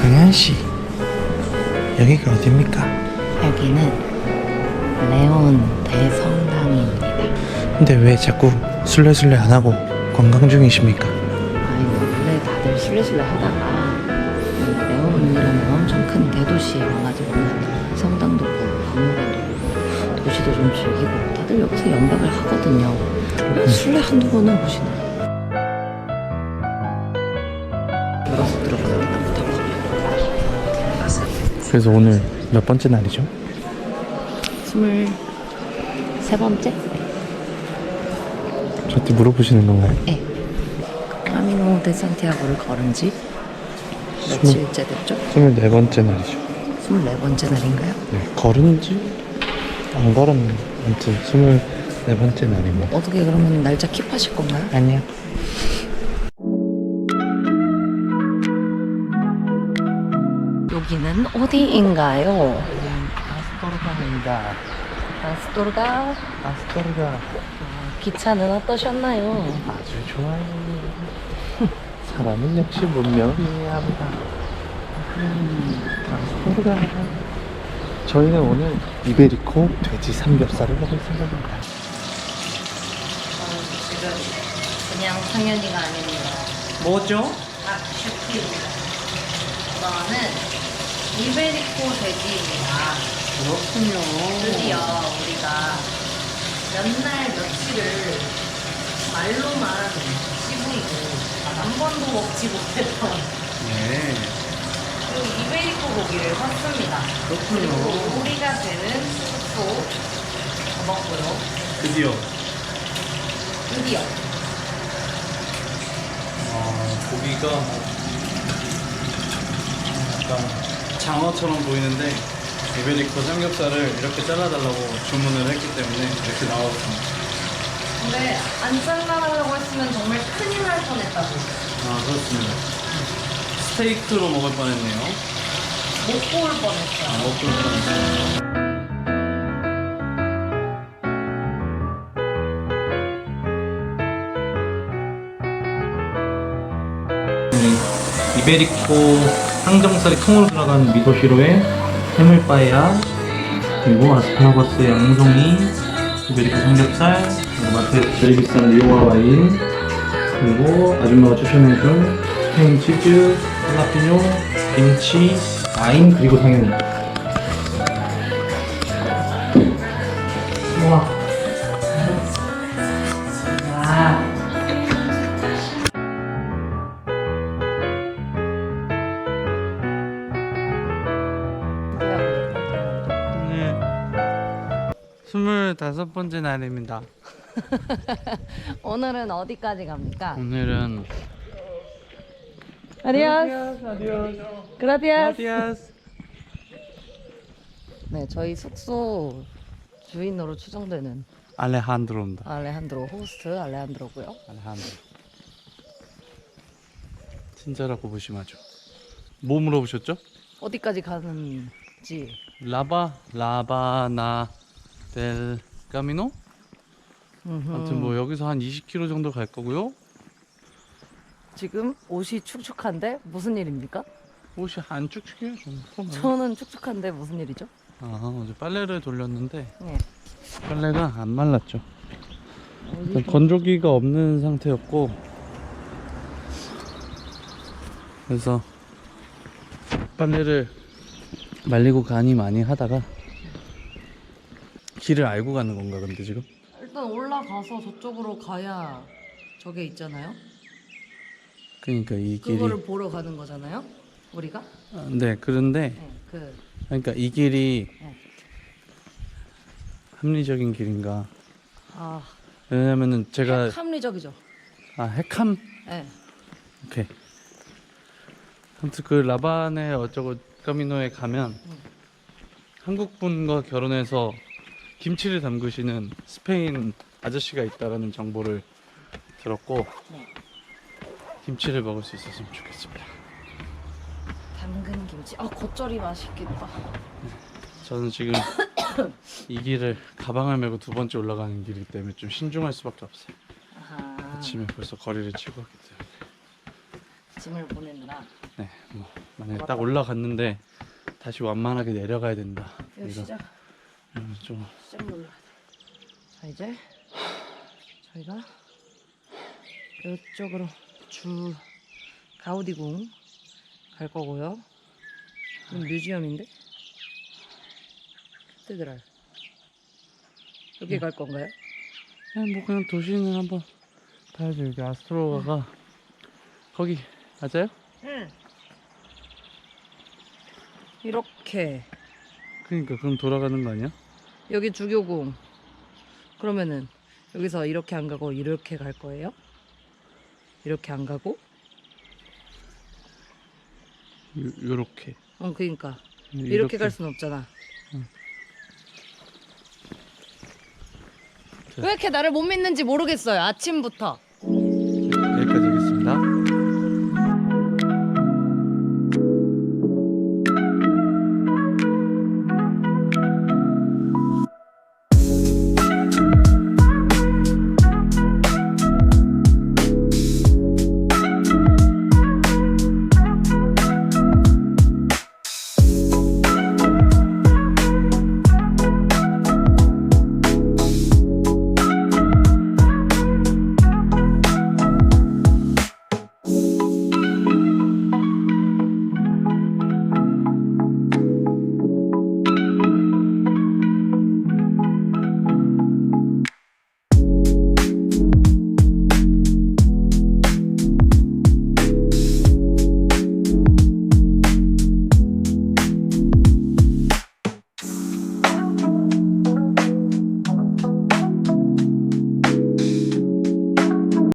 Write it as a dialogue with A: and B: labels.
A: 상현 씨, 여기가 어딥니까?
B: 여기는 레온 대성당입니다.
A: 근데 왜 자꾸 술래술래 안 하고 관광 중이십니까?
B: 아니 원래 다들 술래술래 하다가 이 레온이라는 엄청 큰 대도시에 와가지고 성당도 보고 박물관도 보고 도시도 좀 즐기고 다들 여기서 연락을 하거든요. 술래 한두 번은 보시나요? 들어서 들어가는 것부터
A: 그래서 오늘 몇 번째 날이죠?
B: 스물 세 번째?
A: 저한테 물어보시는 건가요?
B: 네. 카미노 데 산티아고를 걸은 지 며칠째 됐죠?
A: 24번째 날이죠.
B: 24번째 날인가요?
A: 네, 걸은 지 안 걸었는 아무튼 24번째 날입니다.
B: 어떻게 그러면 날짜 킵하실 건가요?
A: 아니요.
B: 어디인가요?
A: 아스토르가입니다.
B: 아스토르가
A: 아스토르가
B: 기차는 어떠셨나요?
A: 아주 좋아요. 사람은 역시 문명이어야 합니다. 음, 아스토르가 저희는 오늘 이베리코 돼지 삼겹살을 먹을 생각입니다.
B: 지금 그냥 상현이가 아닙니다.
A: 뭐죠?
B: 아, 슈피입니다. 이거는 이베리코 돼지입니다.
A: 그렇군요.
B: 드디어 우리가 몇 날 며칠을 말로만 씹으이고 한 번도 먹지 못했던
A: 네.
B: 그 이베리코 고기를 샀습니다. 그리고
A: 그렇군요.
B: 우리가 되는 숙소 먹고요.
A: 드디어
B: 드디어
C: 어, 고기가 약간 장어처럼 보이는데 이베리코 삼겹살을 이렇게 잘라달라고 주문을 했기 때문에 이렇게 나왔습니다.
B: 근데 안 잘라달라고 했으면 정말 큰일 날 뻔했다고.
C: 아 그렇습니다. 스테이크로 먹을 뻔했네요.
B: 못 구울 뻔했어요.
C: 아, 먹을 뻔했어요. 이베리코 항정살이 통으로 들어간 미소시로에 해물빠야 그리고 아스파라거스 양송이 이베리코 삼겹살 그리고 마트에서 제일 비싼 리오아 와인 그리고 아줌마가 추천해준 스페인 치즈 할라피뇨 김치 와인 그리고 당연히
A: 스물다섯 번째 날입니다.
B: 오늘은 어디까지 갑니까?
A: 오늘은
B: 아디오스. 그라디아스.
A: 아디아스.
B: 네, 저희 숙소 주인으로 추정되는
A: 알레한드로입니다.
B: 알레한드로 호스트 알레한드로고요.
A: 알레한드로. 친절하고 무심하죠. 뭐 물어보셨죠?
B: 어디까지 가는지
A: 라바 라바나 델 까미노? 아무튼 뭐 여기서 한 20km 정도 갈 거고요.
B: 지금 옷이 축축한데 무슨 일입니까?
A: 옷이 안 축축해요. 저는.
B: 저는 축축한데 무슨 일이죠?
A: 아 어제 빨래를 돌렸는데
B: 네.
A: 빨래가 안 말랐죠. 일단 건조기가 없는 상태였고 그래서 빨래를 말리고 가니 많이 하다가 길을 알고 가는 건가 근데 지금?
B: 일단 올라가서 저쪽으로 가야 저게 있잖아요.
A: 그러니까 이 길이
B: 그거를 보러 가는 거잖아요. 우리가.
A: 아, 네 그런데
B: 네. 그
A: 그러니까 이 길이
B: 네.
A: 합리적인 길인가
B: 아,
A: 왜냐면은 제가
B: 합리적이죠.
A: 아 핵함
B: 네.
A: 오케이 아무튼 그 라반에 어쩌고 까미노에 가면 한국 분과 결혼해서 김치를 담그시는 스페인 아저씨가 있다라는 정보를 들었고
B: 네.
A: 김치를 먹을 수 있었으면 좋겠습니다.
B: 당근 김치. 아, 겉절이 맛있겠다.
A: 저는 지금 이 길을 가방을 메고 두 번째 올라가는 길이기 때문에 좀 신중할 수밖에 없어요.
B: 아하.
A: 아침에 벌써 거리를 치고 왔기
B: 짐을 보내느라
A: 네, 뭐 만약에 딱 올라갔는데 다시 완만하게 내려가야 된다.
B: 이거 시작
A: 좀
B: 눌러야 돼. 자 이제 저희가 이쪽으로 주 가우디궁 갈 거고요. 이건 뮤지엄인데? 카테드랄. 여기 갈 건가요?
A: 그냥 뭐 그냥 도시는 한번 봐야죠. 여기 아스트로가가 거기 맞아요?
B: 응. 이렇게
A: 그러니까 그럼 돌아가는 거 아니야?
B: 여기 주교궁. 그러면은 여기서 이렇게 안 가고 이렇게 갈 거예요? 이렇게 안 가고?
A: 요, 요렇게
B: 어, 그러니까 이렇게, 갈순 없잖아. 왜 이렇게 나를 못 믿는지 모르겠어요. 아침부터.